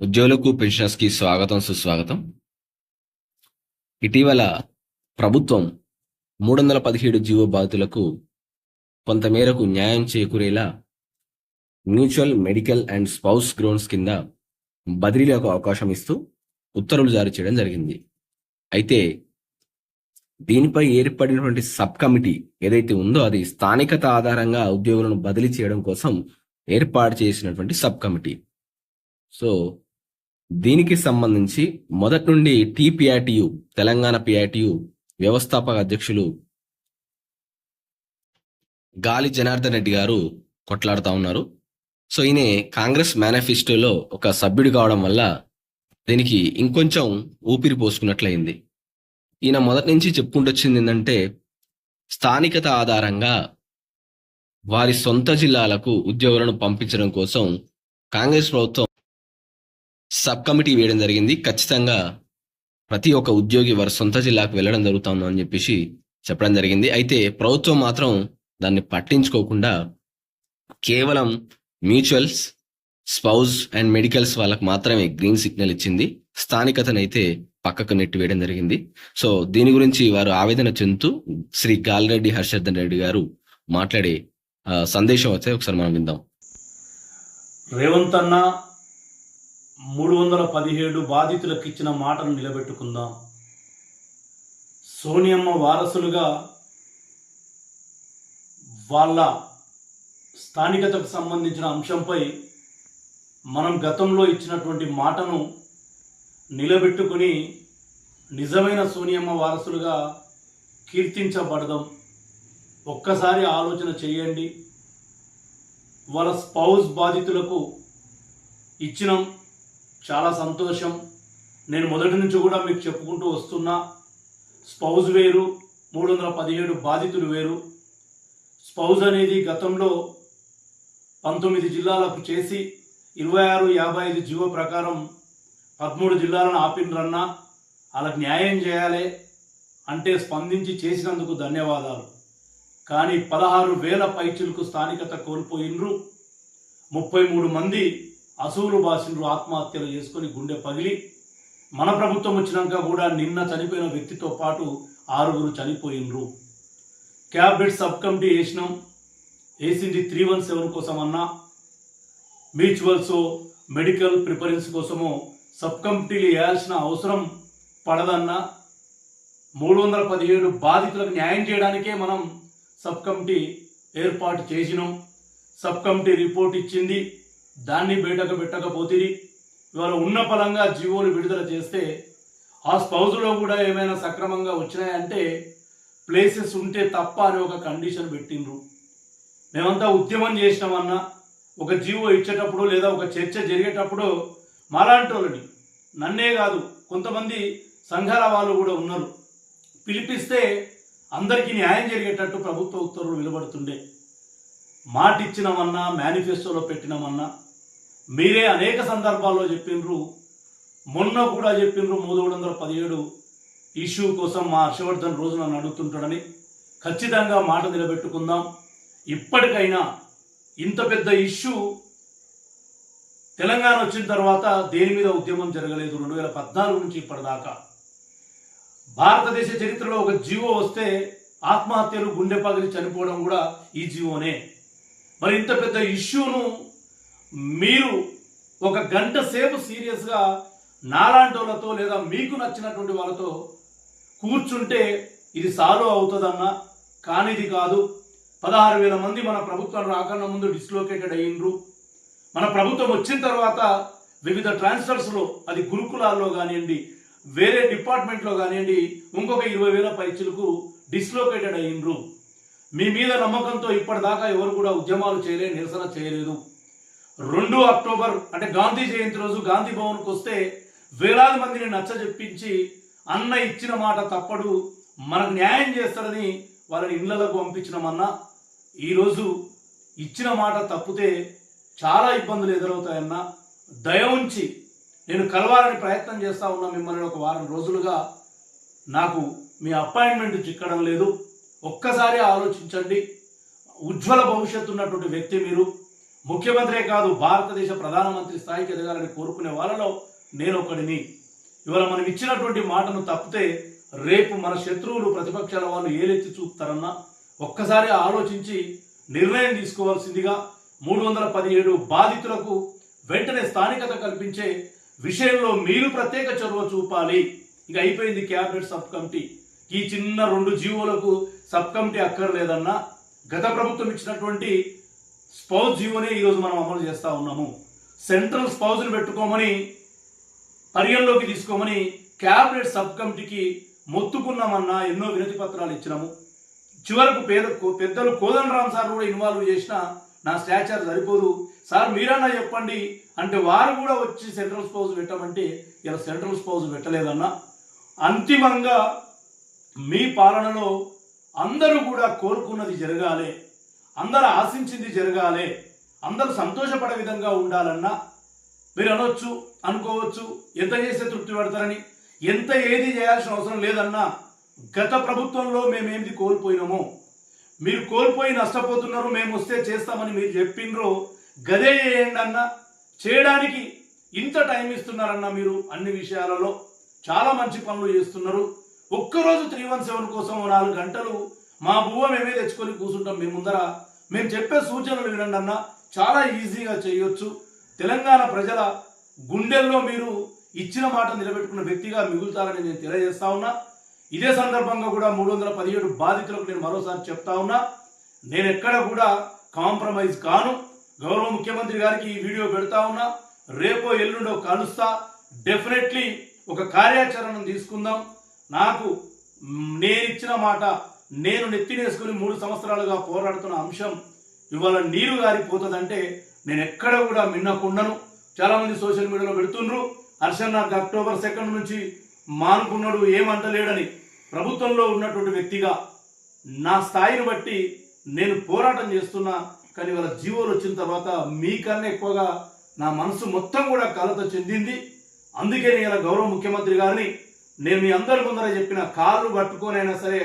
ఉద్యోగులకు పెన్షనర్స్కి స్వాగతం సుస్వాగతం. ఇటీవల ప్రభుత్వం మూడు వందల పదిహేడు జీవో బాధితులకు కొంతమేరకు న్యాయం చేకూరేలా mutual medical and spouse grounds కింద బదిలీలకు అవకాశం ఇస్తూ ఉత్తర్వులు జారీ చేయడం జరిగింది. అయితే దీనిపై ఏర్పడినటువంటి సబ్ కమిటీ ఏదైతే ఉందో అది స్థానికత ఆధారంగా ఉద్యోగులను బదిలీ చేయడం కోసం ఏర్పాటు చేసినటువంటి సబ్ కమిటీ. సో దీనికి సంబంధించి మొదటి నుండి టిపిఐటియు తెలంగాణ పిఐటియు వ్యవస్థాపక అధ్యక్షులు గాలి జనార్దన్ రెడ్డి గారు కొట్లాడుతా ఉన్నారు. సో ఈయన కాంగ్రెస్ మేనిఫెస్టోలో ఒక సభ్యుడు కావడం వల్ల దీనికి ఇంకొంచెం ఊపిరి పోసుకున్నట్లయింది. ఈయన మొదటి నుంచి చెప్పుకుంటొచ్చింది ఏంటంటే స్థానికత ఆధారంగా వారి సొంత జిల్లాలకు ఉద్యోగులను పంపించడం కోసం కాంగ్రెస్ ప్రభుత్వం సబ్ కమిటీ వేయడం జరిగింది. ఖచ్చితంగా ప్రతి ఒక్క ఉద్యోగి వారి సొంత జిల్లాకు వెళ్ళడం జరుగుతుంది అని చెప్పేసి చెప్పడం జరిగింది. అయితే ప్రభుత్వం మాత్రం దాన్ని పట్టించుకోకుండా కేవలం మ్యూచువల్స్ స్పౌజ్ అండ్ మెడికల్స్ వాళ్ళకు మాత్రమే గ్రీన్ సిగ్నల్ ఇచ్చింది. స్థానికతనైతే పక్కకు నెట్టివేయడం జరిగింది. సో దీని గురించి వారు ఆవేదన చెందుతూ శ్రీ గాలిరెడ్డి హర్షవర్ధన్ రెడ్డి గారు మాట్లాడే సందేశం వస్తే ఒకసారి మనం విందాం. రేవంత్ అన్న మూడు వందల పదిహేడు బాధితులకు ఇచ్చిన మాటను నిలబెట్టుకుందాం. సోనియమ్మ వారసులుగా వాళ్ళ స్థానికతకు సంబంధించిన అంశంపై మనం గతంలో ఇచ్చినటువంటి మాటను నిలబెట్టుకుని నిజమైన సోనియమ్మ వారసులుగా కీర్తించబడదాం. ఒక్కసారి ఆలోచన చేయండి. వాళ్ళ స్పౌస్ బాధితులకు ఇచ్చినాం. చాలా సంతోషం. నేను మొదటి నుంచి కూడా మీకు చెప్పుకుంటూ వస్తున్నా స్పౌజ్ వేరు మూడు వందల పదిహేడు బాధితులు వేరు. స్పౌజ్ అనేది గతంలో పంతొమ్మిది జిల్లాలకు చేసి ఇరవై ఆరు యాభై ఐదు జీవో ప్రకారం పదమూడు జిల్లాలను ఆపినరన్నా వాళ్ళకి న్యాయం చేయాలి అంటే స్పందించి చేసినందుకు ధన్యవాదాలు. కానీ పదహారు వేల పైచులకు స్థానికత కోల్పోయినరు. ముప్పై మూడు మంది అసూలు బాసిండ్రు ఆత్మహత్యలు చేసుకొని గుండె పగిలి మన ప్రభుత్వం వచ్చినాక కూడా నిన్న చనిపోయిన వ్యక్తితో పాటు ఆరుగురు చనిపోయినరు క్యాబినెట్ సబ్ కమిటీ వేసినాం. వేసింది త్రీ వన్ సెవెన్ కోసమన్నా. మ్యూచువల్స్ మెడికల్ ప్రిఫరెన్స్ కోసమో సబ్ కమిటీలు వేయాల్సిన అవసరం పడదన్నా. మూడు వందల పదిహేడు బాధితులకు న్యాయం చేయడానికే మనం సబ్ కమిటీ ఏర్పాటు చేసినాం. సబ్ కమిటీ రిపోర్ట్ ఇచ్చింది. దాన్ని బయటకు పెట్టకపోతే ఇవాళ ఉన్న పలంగా జీవోలు విడుదల చేస్తే ఆ స్పౌజ్లో కూడా ఏమైనా సక్రమంగా వచ్చినాయంటే ప్లేసెస్ ఉంటే తప్ప అని ఒక కండిషన్ పెట్టిండ్రు. మేమంతా ఉద్యమం చేసినామన్నా ఒక జీవో ఇచ్చేటప్పుడు లేదా ఒక చర్చ జరిగేటప్పుడు మాలాంటి వాళ్ళని నన్నే కాదు కొంతమంది సంఘాల వాళ్ళు కూడా ఉన్నారు. పిలిపిస్తే అందరికీ న్యాయం జరిగేటట్టు ప్రభుత్వ ఉత్తర్వులు వెలువడుతుండే. మాట ఇచ్చినామన్నా మేనిఫెస్టోలో పెట్టినామన్నా మీరే అనేక సందర్భాల్లో చెప్పిండ్రు మొన్న కూడా చెప్పిండ్రు మూడు వందల పదిహేడు ఇష్యూ కోసం మా హర్షవర్ధన్ రోజు నన్ను అడుగుతుంటాడని. ఖచ్చితంగా మాట నిలబెట్టుకుందాం. ఇప్పటికైనా ఇంత పెద్ద ఇష్యూ తెలంగాణ వచ్చిన తర్వాత దేని మీద ఉద్యమం జరగలేదు రెండు వేల పద్నాలుగు నుంచి ఇప్పటిదాకా. భారతదేశ చరిత్రలో ఒక జీవో వస్తే ఆత్మహత్యలు గుండె పగిలి చనిపోవడం కూడా ఈ జీవోనే. మరి ఇంత పెద్ద ఇష్యూను మీరు ఒక గంట సేపు సీరియస్గా నాలాంటి వాళ్ళతో లేదా మీకు నచ్చినటువంటి వాళ్ళతో కూర్చుంటే ఇది సాల్వ్ అవుతుందన్నా కానిది కాదు. పదహారు వేల మంది మన ప్రభుత్వం రాకన్నా ముందు డిస్లోకేటెడ్ అయ్యిండ్రు. మన ప్రభుత్వం వచ్చిన తర్వాత వివిధ ట్రాన్స్ఫర్స్లో అది గురుకులాల్లో కానివ్వండి వేరే డిపార్ట్మెంట్లో కానివ్వండి ఇంకొక ఇరవై వేల పరీక్షలకు డిస్లోకేటెడ్ అయ్యిండ్రు. మీ మీద నమ్మకంతో ఇప్పటిదాకా ఎవరు కూడా ఉద్యమాలు చేయలేదు నిరసన చేయలేదు. రెండు అక్టోబర్ అంటే గాంధీ జయంతి రోజు గాంధీ భవన్కి వస్తే వేలాది మందిని నచ్చ చెప్పించి అన్న ఇచ్చిన మాట తప్పడు మనకు న్యాయం చేస్తారని వాళ్ళని ఇళ్ళకు పంపించినామన్నా ఈరోజు ఇచ్చిన మాట తప్పితే చాలా ఇబ్బందులు ఎదురవుతాయన్నా దయ ఉంచి నేను కలవాలని ప్రయత్నం చేస్తూ ఉన్నా మిమ్మల్ని ఒక వారం రోజులుగా. నాకు మీ అపాయింట్మెంట్ చిక్కడం లేదు. ఒక్కసారి ఆలోచించండి. ఉజ్వల భవిష్యత్తు ఉన్నటువంటి వ్యక్తి మీరు. ముఖ్యమంత్రే కాదు భారతదేశ ప్రధానమంత్రి స్థాయికి ఎదగాలని కోరుకునే వాళ్ళలో నేను ఒకడిని. ఇవాళ మనం ఇచ్చినటువంటి మాటను తప్పితే రేపు మన శత్రువులు ప్రతిపక్షాల వాళ్ళు ఏలెత్తి చూపుతారన్నా ఒక్కసారి ఆలోచించి నిర్ణయం తీసుకోవాల్సిందిగా మూడు వందల పదిహేడు బాధితులకు వెంటనే స్థానికత కల్పించే విషయంలో మీరు ప్రత్యేక చొరవ చూపాలి. ఇక అయిపోయింది క్యాబినెట్ సబ్ కమిటీ. ఈ చిన్న రెండు జీవోలకు సబ్ కమిటీ అక్కర్లేదన్నా గత ప్రభుత్వం ఇచ్చినటువంటి స్పౌజ్ జీవోనే ఈరోజు మనం అమలు చేస్తూ ఉన్నాము. సెంట్రల్ స్పౌజ్ని పెట్టుకోమని పరిగణలోకి తీసుకోమని క్యాబినెట్ సబ్ కమిటీకి మొత్తుకున్నామన్నా ఎన్నో వినతి పత్రాలు ఇచ్చినాము. చివరకు పేద పెద్దలు కోదండరామ్ సార్ కూడా ఇన్వాల్వ్ చేసిన నా స్టాచర్ సరిపోదు. సార్ మీరన్నా చెప్పండి. అంటే వారు కూడా వచ్చి సెంట్రల్ స్పౌజ్ పెట్టమంటే ఇలా సెంట్రల్ స్పౌజ్ పెట్టలేదన్నా. అంతిమంగా మీ పాలనలో అందరూ కూడా కోరుకున్నది జరగాలి. అందరు ఆశించింది జరగాలి అందరూ సంతోషపడే విధంగా ఉండాలన్నా మీరు అనొచ్చు అనుకోవచ్చు ఎంత చేస్తే తృప్తి పడతారని ఎంత ఏది చేయాల్సిన అవసరం లేదన్నా గత ప్రభుత్వంలో మేమేమిది కోల్పోయినామో మీరు కోల్పోయి నష్టపోతున్నారు మేము వస్తే చేస్తామని మీరు చెప్పిండ్రో గదే చేయండి అన్న చేయడానికి ఇంత టైం ఇస్తున్నారన్న మీరు అన్ని విషయాలలో చాలా మంచి పనులు చేస్తున్నారు. ఒక్కరోజు త్రీ వన్ సెవెన్ కోసం ఓ నాలుగు గంటలు మా బువ్వ మేమే తెచ్చుకొని కూర్చుంటాం మీ ముందర. మేము చెప్పే సూచనలు వినండి అన్న. చాలా ఈజీగా చేయొచ్చు. తెలంగాణ ప్రజల గుండెల్లో మీరు ఇచ్చిన మాట నిలబెట్టుకున్న వ్యక్తిగా మిగులుతారని నేను తెలియజేస్తా ఉన్నా. ఇదే సందర్భంగా కూడా మూడు వందల పదిహేడు బాధితులకు నేను మరోసారి చెప్తా ఉన్నా. నేను ఎక్కడ కూడా కాంప్రమైజ్ కాను. గౌరవ ముఖ్యమంత్రి గారికి ఈ వీడియో పెడతా ఉన్నా. రేపో ఎల్లుండో కలుస్తా. డెఫినెట్లీ ఒక కార్యాచరణను తీసుకుందాం. నాకు నేనిచ్చిన నేను ఇచ్చిన మాట నేను నెత్తినేసుకుని మూడు సంవత్సరాలుగా పోరాడుతున్న అంశం ఇవాళ నీరు గారిపోతుందంటే నేను ఎక్కడ కూడా మిన్నకుండను. చాలామంది సోషల్ మీడియాలో పెడుతుండ్రు హర్షన్ నాకు అక్టోబర్ సెకండ్ నుంచి మానుకున్నాడు ఏమంటలేడని. ప్రభుత్వంలో ఉన్నటువంటి వ్యక్తిగా నా స్థాయిని బట్టి నేను పోరాటం చేస్తున్నా కానీ వాళ్ళ జీవోలు వచ్చిన తర్వాత మీకన్నా ఎక్కువగా నా మనసు మొత్తం కూడా కలత చెందింది. అందుకే నేను ఇలా గౌరవ ముఖ్యమంత్రి గారిని నేను మీ అందరి ముందర చెప్పిన కాళ్ళు పట్టుకోనైనా సరే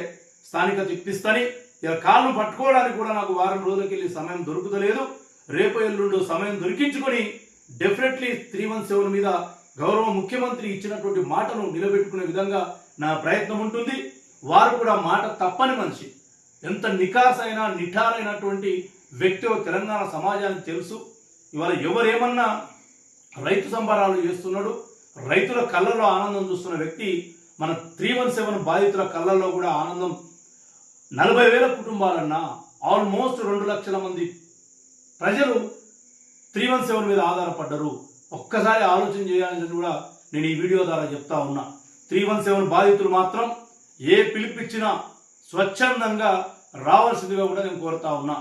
స్థానిక ఇప్పిస్తాని ఇలా కాళ్ళు పట్టుకోవడానికి కూడా నాకు వారం రోజులకి వెళ్ళి సమయం దొరుకుతలేదు. రేపు ఎల్లుండు సమయం దొరికించుకొని డెఫినెట్లీ త్రీ వన్ సెవెన్ మీద గౌరవ ముఖ్యమంత్రి ఇచ్చినటువంటి మాటను నిలబెట్టుకునే విధంగా నా ప్రయత్నం ఉంటుంది. వారు కూడా మాట తప్పని మనిషి. ఎంత నికాసైన నిఠారైనటువంటి వ్యక్తి తెలంగాణ సమాజానికి తెలుసు. ఇవాళ ఎవరేమన్నా రైతు సంబరాలు చేస్తున్నాడు రైతుల కళ్ళలో ఆనందం చూస్తున్న వ్యక్తి మన త్రీ వన్ సెవెన్ బాధితుల కళ్ళల్లో కూడా ఆనందం నలభై వేల కుటుంబాలన్నా ఆల్మోస్ట్ రెండు లక్షల మంది ప్రజలు త్రీ వన్ సెవెన్ మీద ఆధారపడ్డరు. ఒక్కసారి ఆలోచన చేయాలని కూడా నేను ఈ వీడియో ద్వారా చెప్తా ఉన్నా. త్రీ వన్ సెవెన్ బాధితులు మాత్రం ఏ పిలిపిచ్చినా స్వచ్ఛందంగా రావాల్సిందిగా కూడా నేను కోరుతా ఉన్నా.